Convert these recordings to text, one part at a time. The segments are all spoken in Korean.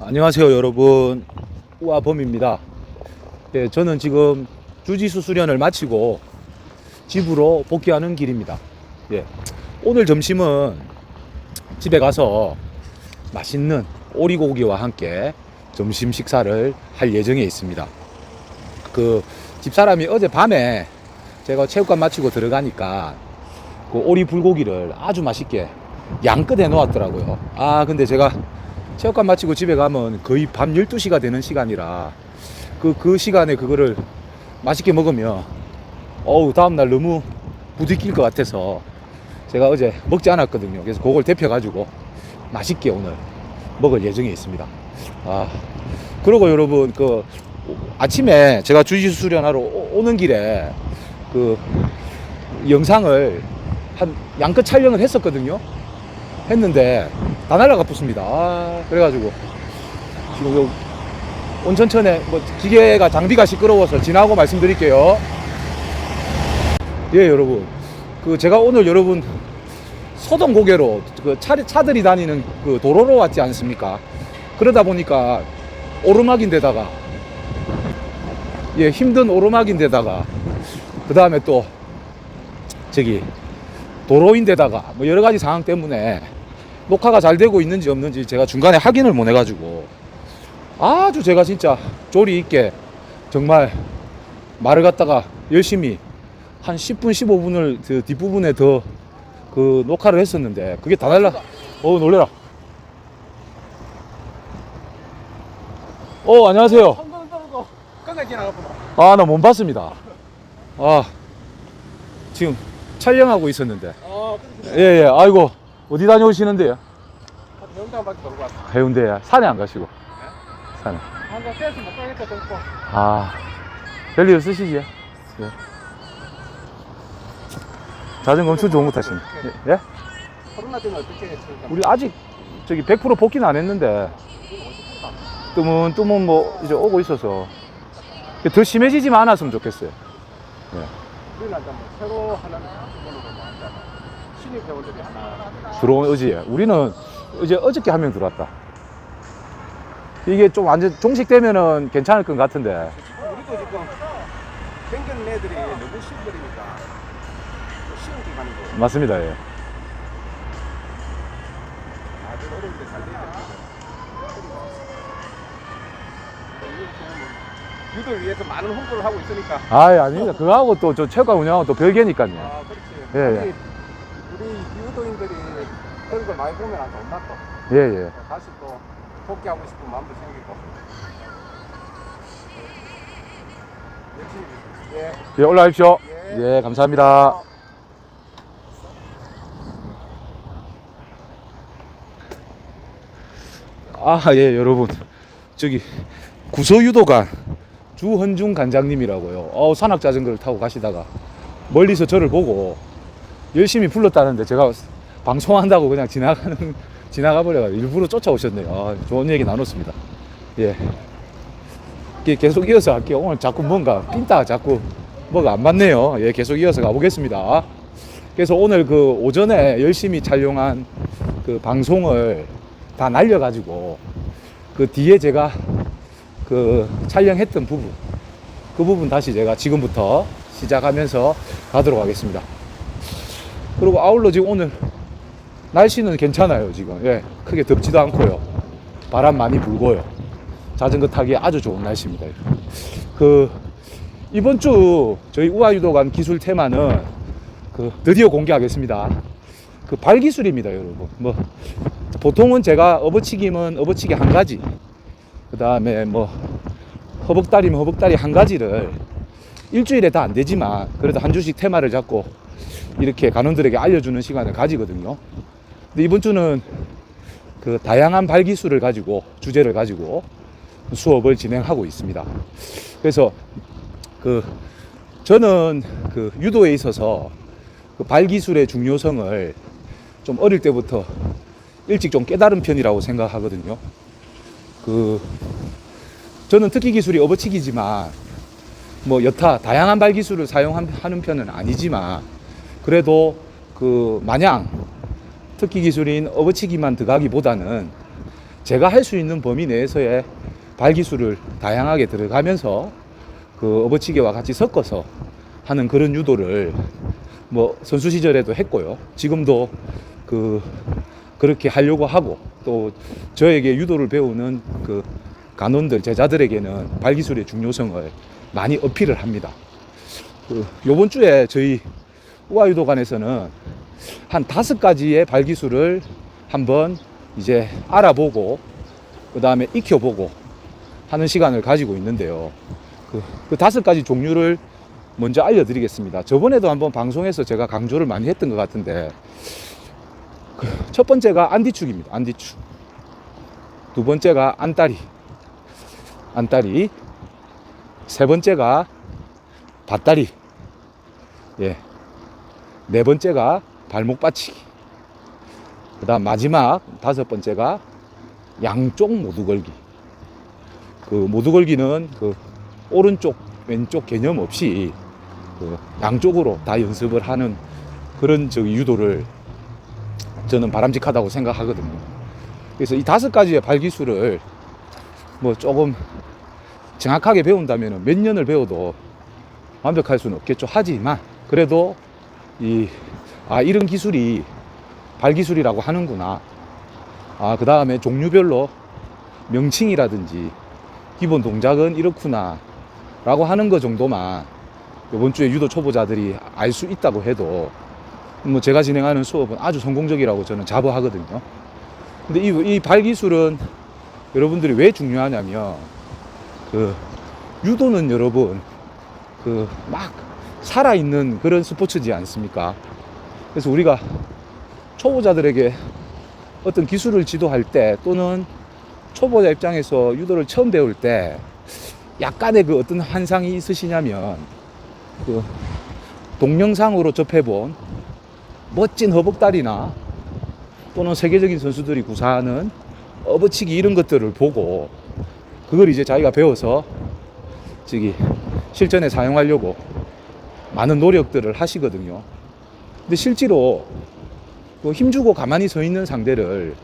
안녕하세요 여러분. 우아범입니다. 예, 저는 지금 주지수 수련을 마치고 집으로 복귀하는 길입니다. 예, 오늘 점심은 집에 가서 맛있는 오리고기와 함께 점심 식사를 할 예정에 있습니다. 그 집사람이 어제 밤에 제가 체육관 마치고 들어가니까 그 오리 불고기를 아주 맛있게 양껏 해 놓았더라고요. 아 근데 제가 체육관 마치고 집에 가면 거의 밤 12시가 되는 시간이라 그, 그 시간에 그거를 맛있게 먹으면 어우 다음날 너무 부딪힐 것 같아서 제가 어제 먹지 않았거든요. 그래서 그걸 데펴가지고 맛있게 오늘 먹을 예정에 있습니다. 아 그리고 여러분 그 아침에 제가 주짓수 수련하러 오- 오는 길에 그 영상을 한 양껏 촬영을 했었거든요. 했는데 다 날라가 붙습니다. 아, 그래가지고 지금 요 온천천에 뭐 기계가 장비가 시끄러워서 지나고 말씀드릴게요. 예, 여러분. 그 제가 오늘 여러분 소동 고개로 그 차, 차들이 다니는 그 도로로 왔지 않습니까? 그러다 보니까 오르막인데다가 예, 힘든 오르막인데다가 그 다음에 또 저기 도로인데다가 뭐 여러 가지 상황 때문에 녹화가 잘 되고 있는지 없는지 제가 중간에 확인을 못 해가지고 아주 제가 진짜 조리 있게 정말 말을 갖다가 열심히 한 10분 15분을 그 뒷부분에 더 그 녹화를 했었는데 그게 다 날라. 어 놀래라. 어 안녕하세요. 아 나 못 봤습니다. 아 지금 촬영하고 있었는데. 어, 예예. 아이고 어디 다녀오시는데요 한 명당밖에 돌고 왔어. 해운대에 산에 안 가시고 산에 한번 떼서 못 가겠다 던고. 아 별일 쓰시지요 예. 자전거 엄청 좋은 거 타시네 예? 예? 코로나 때문에 어떻게 했습니까? 우리 아직 저기 100% 복귀는 안 했는데 뜸은 뜸은 뭐 이제 오고 있어서 더 심해지지만 않았으면 좋겠어요 우리는 이제 뭐 새로 하는 뭐 신입 회원들이 하나. 들어온 어제 우리는 어제 어저께 한 명 들어왔다 이게 좀 완전 종식되면은 괜찮을 것 같은데 우리도 지금 생기는 애들이 너무 시들이니까 쉬운 기간인 거. 맞습니다 예. 아주 어려운데 잘 되니까. 유들 위해서 많은 홍보를 하고 있으니까. 아 아닙니다 그거하고 또 저 체육관 운영하고 또 별개니까요 아, 그렇지. 예, 예. 우리, 유도인들이 그런 걸 많이 보면 안 좋나 또. 예예 다시 또 복귀하고 싶은 마음도 생기고. 열심히. 예. 예, 올라가십시오 예. 예 감사합니다 아, 예, 여러분. 저기, 구서유도관 주헌중 관장님이라고요. 어, 산악 자전거를 타고 가시다가 멀리서 저를 보고 열심히 불렀다는데 제가 방송한다고 그냥 지나가는, 지나가 버려가지고 일부러 쫓아오셨네요. 아, 좋은 얘기 나눴습니다. 예. 계속 이어서 할게요. 오늘 자꾸 뭔가 핀다 자꾸 뭐가 안 맞네요. 예, 계속 이어서 가보겠습니다. 그래서 오늘 그 오전에 열심히 촬영한 그 방송을 다 날려가지고 그 뒤에 제가 그 촬영했던 부분 그 부분 다시 제가 지금부터 시작하면서 가도록 하겠습니다. 그리고 아울러 지금 오늘 날씨는 괜찮아요 지금 예 크게 덥지도 않고요 바람 많이 불고요 자전거 타기 아주 좋은 날씨입니다. 그 이번 주 저희 우아유도관 기술 테마는 그 드디어 공개하겠습니다. 그 발기술입니다, 여러분. 뭐 보통은 제가 업어치기면 업어치기 한 가지, 그 다음에 뭐 허벅다리면 허벅다리 한 가지를 일주일에 다 안 되지만 그래도 한 주씩 테마를 잡고 이렇게 간원들에게 알려주는 시간을 가지거든요. 근데 이번 주는 그 다양한 발기술을 가지고 주제를 가지고 수업을 진행하고 있습니다. 그래서 그 저는 그 유도에 있어서 그 발기술의 중요성을 좀 어릴 때부터 일찍 좀 깨달은 편이라고 생각하거든요. 그 저는 특기 기술이 업어치기지만 뭐 여타 다양한 발기술을 사용하는 편은 아니지만 그래도 그 마냥 특기 기술인 업어치기만 들어가기보다는 제가 할 수 있는 범위 내에서의 발기술을 다양하게 들어가면서 그 업어치기와 같이 섞어서 하는 그런 유도를 뭐 선수 시절에도 했고요. 지금도 그 그렇게 하려고 하고 또 저에게 유도를 배우는 그 간원들 제자들에게는 발기술의 중요성을 많이 어필을 합니다. 그 요번 주에 저희 우아유도관에서는 한 다섯 가지의 발기술을 한번 이제 알아보고 그 다음에 익혀보고 하는 시간을 가지고 있는데요. 그, 그 다섯 가지 종류를 먼저 알려드리겠습니다. 저번에도 한번 방송에서 제가 강조를 많이 했던 것 같은데 그 첫 번째가 안디축입니다. 안디축. 두 번째가 안다리. 안다리. 세 번째가 밭다리. 예. 네 번째가 발목 받치기. 그 다음 마지막 다섯 번째가 양쪽 모두 걸기. 그 모두 걸기는 그 오른쪽, 왼쪽 개념 없이 그 양쪽으로 다 연습을 하는 그런 저 유도를 저는 바람직하다고 생각하거든요. 그래서 이 다섯 가지의 발기술을 뭐 조금 정확하게 배운다면 몇 년을 배워도 완벽할 수는 없겠죠. 하지만 그래도 이, 아, 이런 기술이 발기술이라고 하는구나. 아, 그 다음에 종류별로 명칭이라든지 기본 동작은 이렇구나. 라고 하는 것 정도만 이번 주에 유도 초보자들이 알 수 있다고 해도 뭐 제가 진행하는 수업은 아주 성공적이라고 저는 자부하거든요. 근데 이, 이 발기술은 여러분들이 왜 중요하냐면 그 유도는 여러분 그막 살아있는 그런 스포츠지 않습니까? 그래서 우리가 초보자들에게 어떤 기술을 지도할 때 또는 초보자 입장에서 유도를 처음 배울 때 약간의 그 어떤 환상이 있으시냐면 그 동영상으로 접해본 멋진 허벅다리나 또는 세계적인 선수들이 구사하는 업어치기 이런 것들을 보고 그걸 이제 자기가 배워서 저기 실전에 사용하려고 많은 노력들을 하시거든요. 근데 실제로 그 힘주고 가만히 서 있는 상대를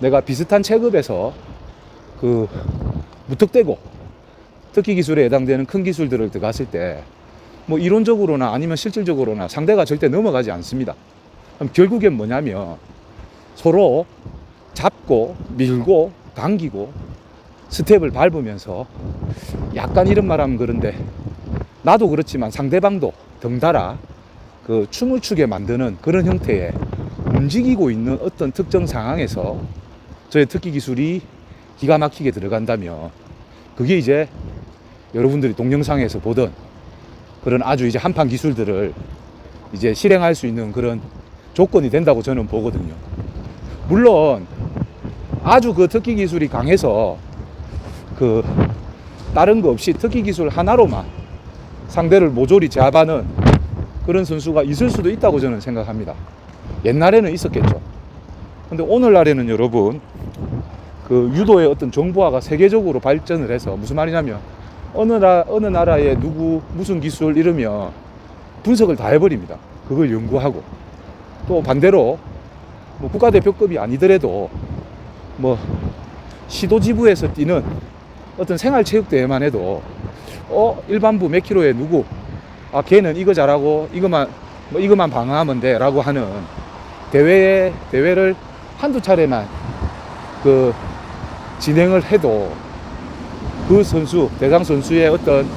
내가 비슷한 체급에서 그 무턱대고 특기 기술에 해당되는 큰 기술들을 들어갔을 때 뭐 이론적으로나 아니면 실질적으로나 상대가 절대 넘어가지 않습니다. 그럼 결국엔 뭐냐면 서로 잡고 밀고 당기고 스텝을 밟으면서 약간 이런 말 하면 그런데 나도 그렇지만 상대방도 덩달아 그 춤을 추게 만드는 그런 형태의 움직이고 있는 어떤 특정 상황에서 저의 특기 기술이 기가 막히게 들어간다면 그게 이제 여러분들이 동영상에서 보던 그런 아주 이제 한판 기술들을 이제 실행할 수 있는 그런 조건이 된다고 저는 보거든요. 물론 아주 그 특기 기술이 강해서 그 다른 거 없이 특기 기술 하나로만 상대를 모조리 제압하는 그런 선수가 있을 수도 있다고 저는 생각합니다. 옛날에는 있었겠죠. 근데 오늘날에는 여러분 그 유도의 어떤 정보화가 세계적으로 발전을 해서 무슨 말이냐면 어느 나 어느 나라의 누구 무슨 기술 이러면 분석을 다 해버립니다. 그걸 연구하고 또 반대로 뭐 국가대표급이 아니더라도 뭐 시도지부에서 뛰는 어떤 생활체육대회만 해도 어 일반부 몇 킬로에 누구 아 걔는 이거 잘하고 이거만 뭐 이거만 방어하면 돼라고 하는 대회 대회를 한두 차례만 그 진행을 해도 그 선수 대상 선수의 어떤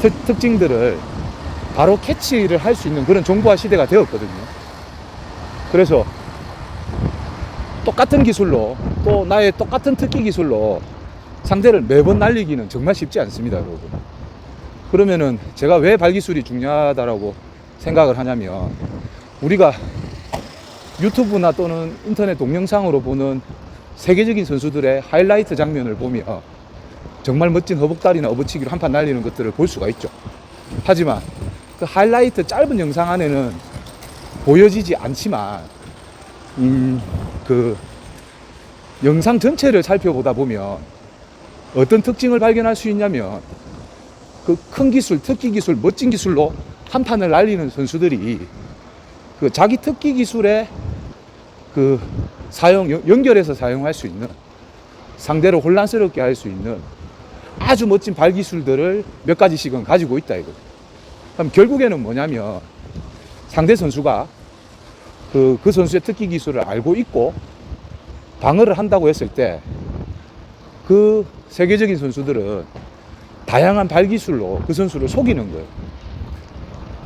특, 특징들을 바로 캐치를 할 수 있는 그런 정보화 시대가 되었거든요. 그래서 똑같은 기술로 또 나의 똑같은 특기 기술로 상대를 매번 날리기는 정말 쉽지 않습니다, 여러분. 그러면은 제가 왜 발기술이 중요하다라고 생각을 하냐면 우리가 유튜브나 또는 인터넷 동영상으로 보는 세계적인 선수들의 하이라이트 장면을 보면 정말 멋진 허벅다리나 업어치기로 한 판 날리는 것들을 볼 수가 있죠. 하지만 그 하이라이트 짧은 영상 안에는 보여지지 않지만 음, 그 영상 전체를 살펴보다 보면 어떤 특징을 발견할 수 있냐면 그 큰 기술, 특기 기술, 멋진 기술로 한 판을 날리는 선수들이 그 자기 특기 기술에 그 사용 연- 연결해서 사용할 수 있는 상대를 혼란스럽게 할 수 있는 아주 멋진 발기술들을 몇 가지씩은 가지고 있다 이거. 그럼 결국에는 뭐냐면 상대 선수가 그, 그 선수의 특기 기술을 알고 있고 방어를 한다고 했을 때 그 세계적인 선수들은 다양한 발기술로 그 선수를 속이는 거예요.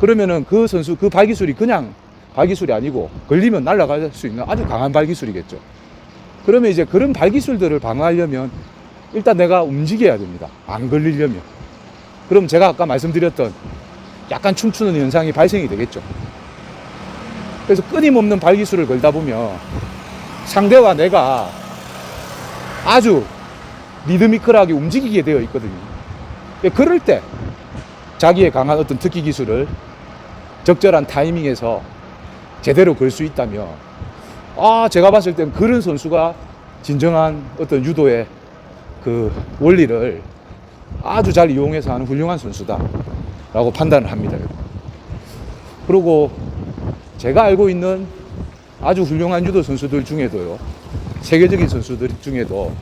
그러면은 그 선수 그 발기술이 그냥 발기술이 아니고 걸리면 날아갈 수 있는 아주 강한 발기술이겠죠. 그러면 이제 그런 발기술들을 방어하려면 일단 내가 움직여야 됩니다. 안 걸리려면. 그럼 제가 아까 말씀드렸던 약간 춤추는 현상이 발생이 되겠죠. 그래서 끊임없는 발기술을 걸다 보면 상대와 내가 아주 리드미컬하게 움직이게 되어 있거든요. 그럴 때 자기의 강한 어떤 특기 기술을 적절한 타이밍에서 제대로 걸 수 있다면 아 제가 봤을 땐 그런 선수가 진정한 어떤 유도의 그 원리를 아주 잘 이용해서 하는 훌륭한 선수다라고 판단을 합니다. 그리고 제가 알고 있는 아주 훌륭한 유도 선수들 중에도요 세계적인 선수들 중에도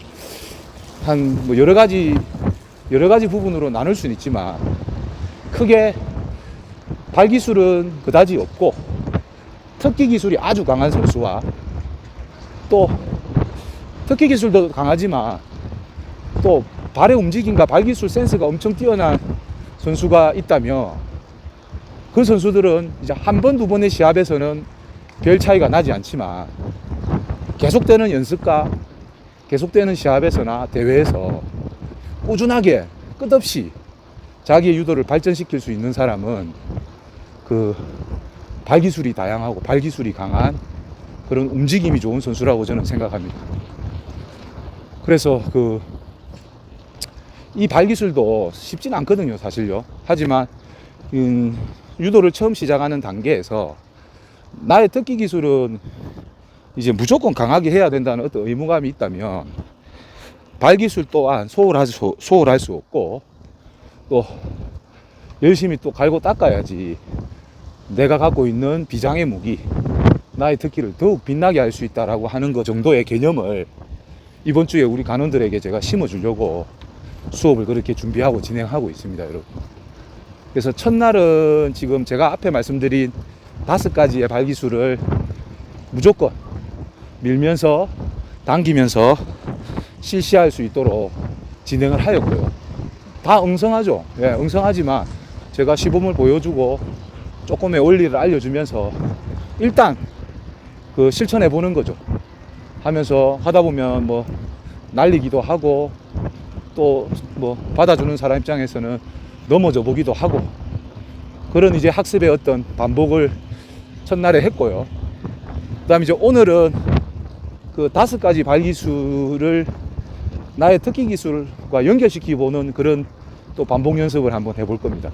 한 뭐 여러 가지 여러 가지 부분으로 나눌 수는 있지만 크게 발 기술은 그다지 없고 특기 기술이 아주 강한 선수와 또 특기 기술도 강하지만 또 발의 움직임과 발 기술 센스가 엄청 뛰어난 선수가 있다면 그 선수들은 이제 한 번, 두 번의 시합에서는 별 차이가 나지 않지만 계속되는 연습과 계속되는 시합에서나 대회에서 꾸준하게 끝없이 자기의 유도를 발전시킬 수 있는 사람은 그 발기술이 다양하고 발기술이 강한 그런 움직임이 좋은 선수라고 저는 생각합니다. 그래서 그 이 발기술도 쉽진 않거든요, 사실요. 하지만 음, 유도를 처음 시작하는 단계에서 나의 특기 기술은 이제 무조건 강하게 해야 된다는 어떤 의무감이 있다면 발기술 또한 소홀할 수, 소홀할 수 없고 또 열심히 또 갈고 닦아야지 내가 갖고 있는 비장의 무기 나의 특기를 더욱 빛나게 할 수 있다라고 하는 것 정도의 개념을 이번 주에 우리 간원들에게 제가 심어주려고 수업을 그렇게 준비하고 진행하고 있습니다, 여러분. 그래서 첫날은 지금 제가 앞에 말씀드린 다섯 가지의 발기술을 무조건 밀면서 당기면서 실시할 수 있도록 진행을 하였고요. 다 응성하죠. 예, 응성하지만 제가 시범을 보여주고 조금의 원리를 알려주면서 일단 그 실천해 보는 거죠. 하면서 하다 보면 뭐 날리기도 하고 또 뭐 받아주는 사람 입장에서는 넘어져 보기도 하고 그런 이제 학습의 어떤 반복을 첫날에 했고요. 그 다음에 이제 오늘은 그 다섯 가지 발기술을 나의 특기 기술과 연결시키 보는 그런 또 반복 연습을 한번 해볼 겁니다.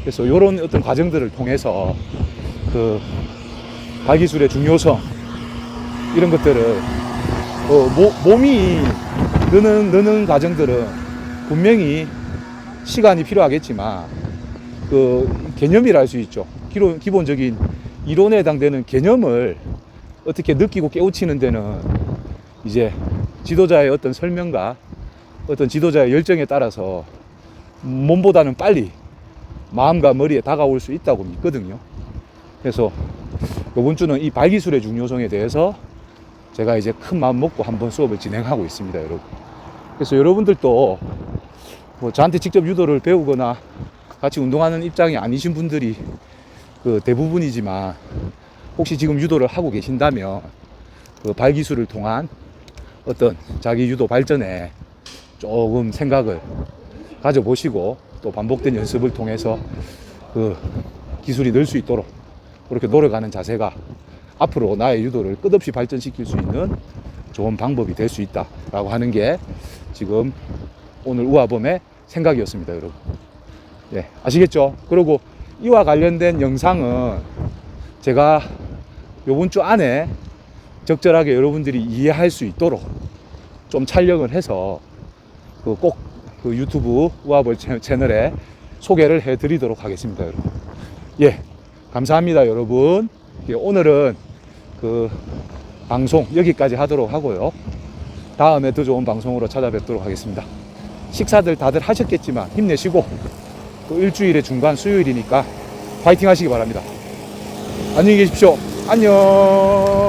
그래서 이런 어떤 과정들을 통해서 그 발기술의 중요성 이런 것들을 어, 모, 몸이 느는 느는 과정들은 분명히 시간이 필요하겠지만 그 개념이라 할 수 있죠. 기본, 기본적인 이론에 해당되는 개념을 어떻게 느끼고 깨우치는 데는 이제 지도자의 어떤 설명과 어떤 지도자의 열정에 따라서 몸보다는 빨리 마음과 머리에 다가올 수 있다고 믿거든요. 그래서 이번 주는 이 발기술의 중요성에 대해서 제가 이제 큰 마음 먹고 한번 수업을 진행하고 있습니다, 여러분. 그래서 여러분들도 뭐 저한테 직접 유도를 배우거나 같이 운동하는 입장이 아니신 분들이 그 대부분이지만 혹시 지금 유도를 하고 계신다면 그 발기술을 통한 어떤 자기 유도 발전에 조금 생각을 가져보시고 또 반복된 연습을 통해서 그 기술이 늘 수 있도록 그렇게 노력하는 자세가 앞으로 나의 유도를 끝없이 발전시킬 수 있는 좋은 방법이 될 수 있다라고 하는 게 지금 오늘 우아범의 생각이었습니다, 여러분. 예, 아시겠죠? 그리고 이와 관련된 영상은 제가 요번 주 안에 적절하게 여러분들이 이해할 수 있도록 좀 촬영을 해서 그 꼭그 유튜브 우아벌 채- 채널에 소개를 해 드리도록 하겠습니다, 여러분. 예, 감사합니다, 여러분. 예, 오늘은 그 방송 여기까지 하도록 하고요. 다음에 더 좋은 방송으로 찾아뵙도록 하겠습니다. 식사들 다들 하셨겠지만 힘내시고 또 일주일의 중간 수요일이니까 파이팅 하시기 바랍니다. 안녕히 계십시오. 안녕.